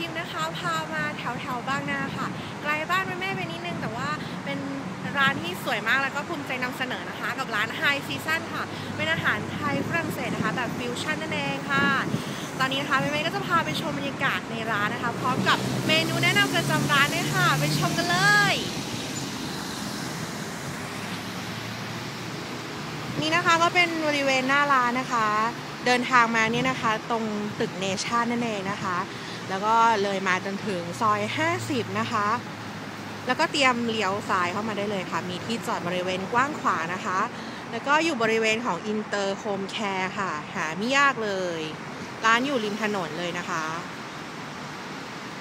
ชิมนะคะ พามาแถวแถวๆบางนาค่ะ ไกลบ้านแม่ไปนิดนึง แต่ว่าเป็นร้านที่สวยมากแล้วก็ภูมิใจนำเสนอนะคะ กับร้าน High Season ค่ะ เป็นอาหารไทยฝรั่งเศสนะคะ แบบฟิวชั่นนั่นเองค่ะ ตอนนี้นะคะแม่ก็จะพาไปชมบรรยากาศในร้านนะคะ พร้อมกับเมนูแนะนำประจำร้านด้วยค่ะ ไปชมกันเลยนี่นะคะก็เป็นบริเวณหน้าร้านนะคะ เดินทางมาเนี่ยนะคะ ตรงตึกเนชั่นนั่นเองนะคะ แล้วก็เลยมาจนถึงซอย 50 นะคะ แล้วก็เตรียมเลี้ยวซ้ายเข้ามาได้เลยค่ะ มีที่จอดบริเวณกว้างขวางนะคะ แล้วก็อยู่บริเวณของอินเตอร์โฮมแคร์ค่ะ หาไม่ยากเลย ร้านอยู่ริมถนนเลยนะคะ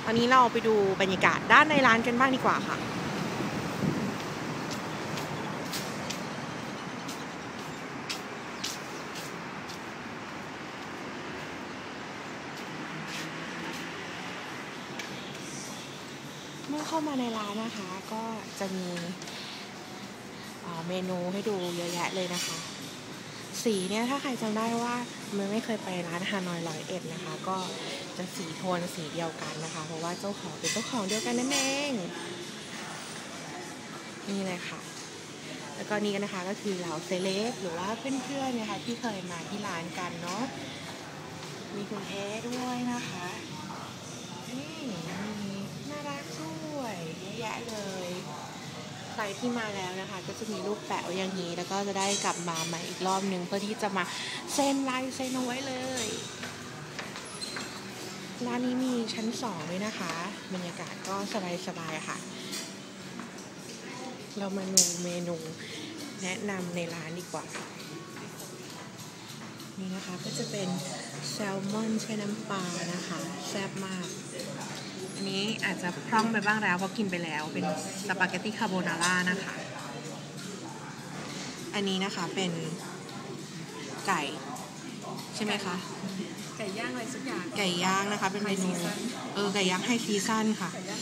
ตอนนี้เราไปดูบรรยากาศด้านในร้านกันบ้างดีกว่าค่ะ เมื่อเข้ามาในร้านนะคะ ก็จะมีเมนูให้ดูเยอะแยะเลยนะคะ สีเนี่ยถ้าใครจำได้ว่ามันไม่เคยไปร้านฮานอยร้อยเอ็ดนะคะ ก็จะสีโทนสีเดียวกันนะคะ เพราะว่าเจ้าของเป็นเจ้าของเดียวกันนั่นเองนี่เลยค่ะ แล้วก็นี่กันนะคะก็คือเหล่าเซเลบหรือว่าเพื่อนๆเนี่ยค่ะที่เคยมาที่ร้านกันเนาะมีคุณเอด้วยนะคะ เยอะแยะเลย ใครที่มาแล้วนะคะ ก็จะมีรูปแปะไว้อย่างนี้ แล้วก็จะได้กลับมาใหม่อีกรอบหนึ่งเพื่อที่จะมาเซ็นลายเซ็นเอาไว้เลยร้านนี้มีชั้นสองด้วยนะคะ บรรยากาศก็สบายๆค่ะ เรามาดูเมนูแนะนำในร้านดีกว่า นี่นะคะก็จะเป็นแซลมอนใช้น้ำปลานะคะ แซ่บมาก อันนี้อาจจะพร่องไปบ้างแล้วเพราะกินไปแล้วเป็นสปาเกตตี้คาโบนาร่านะคะ อันนี้นะคะเป็นไก่ ใช่ไหมคะ ไก่ย่างอะไรสักอย่าง ไก่ย่างนะคะ เป็นเมนู High season เออไก่ย่างไฮซีซั่นค่ะไก่ย่าง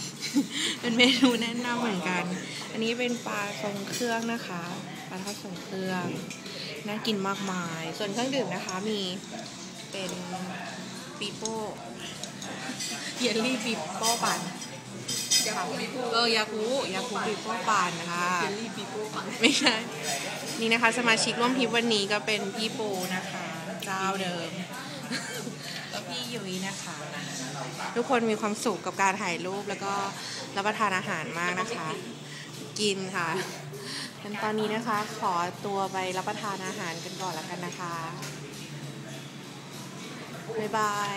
เป็นเมนูแนะนำเหมือนกัน อันนี้เป็นปลาทรงเครื่องนะคะปลาทอดทรงเครื่องน่ากินมากมาย ส่วนเครื่องดื่มนะคะมีเป็นปีโป้ เยลลี่ปีโป้ปั่นยาคูปิโป้เออยาคูยาคูปีโป้ปั่นนะคะเยลลี่ปิโป้ปังไม่ใช่นี่นะคะ สมาชิกร่วมทริปวันนี้ก็เป็นพี่ปูนะคะ เจ้าเดิมแล้วพี่ยุ้ยนะคะ ทุกคนมีความสุขกับการถ่ายรูปแล้วก็รับประทานอาหารมากนะคะ กินค่ะงั้นตอนนี้นะคะ ขอตัวไปรับประทานอาหารกันก่อนแล้วกันนะคะบ๊ายบาย